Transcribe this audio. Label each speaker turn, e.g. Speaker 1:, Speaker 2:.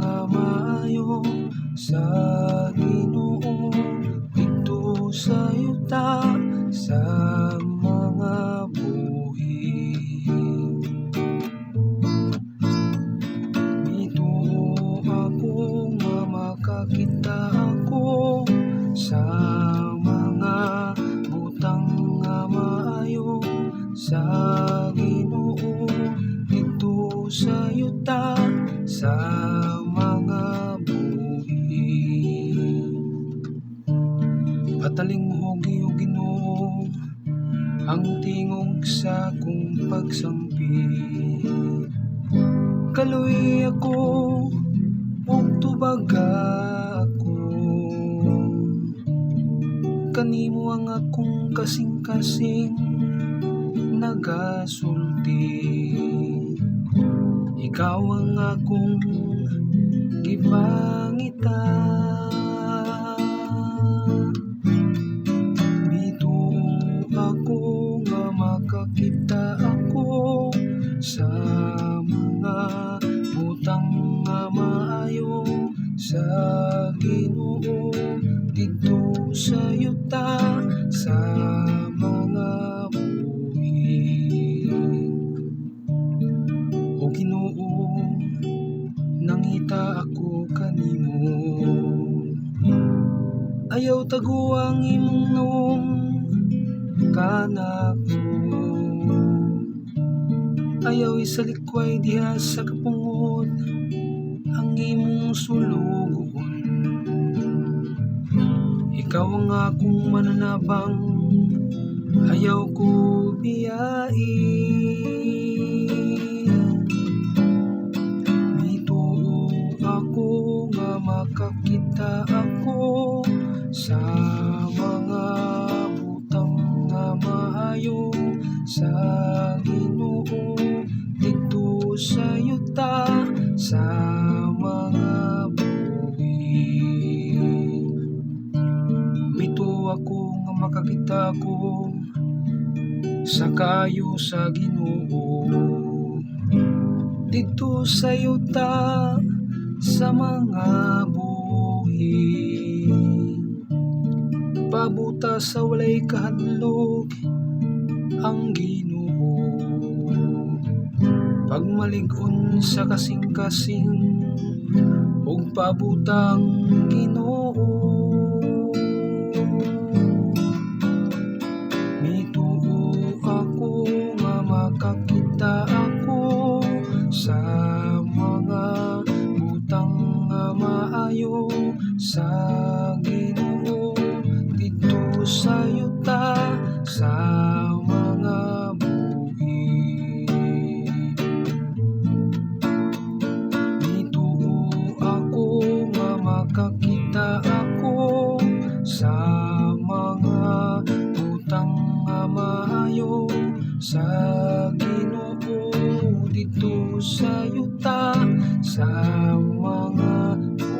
Speaker 1: kamayo sa Ginoo ito sa yuta sa mga buhi. Ito ako nga makakita ako sa mga butang nga sa Pataling mo o Ginoo ang tingog sa kong pagsampi. Kaloy ako ug tubaga ako. Kanimo ang akong kasing-kasing nagasulti. Ikaw ang akong gipangita makakita ako sa mga butang nga maayo sa Ginoo. Dito sa yuta sa mga buhi O Ginoo nangita ako kanimo. Ayaw taguang imong noong kanako ayaw isalikway diha sa kapungod ang imong sulugon ikaw ang akong mananabang. Ayaw ko biyain Bito ako nga makakita ko sa kayo sa Ginoo. Dito sa yuta sa mga buhi. Pabuta sa walay kahadlok ang Ginoo. Pagmalig-on sa kasing-kasing ug pabutang Ginoo 想忘了。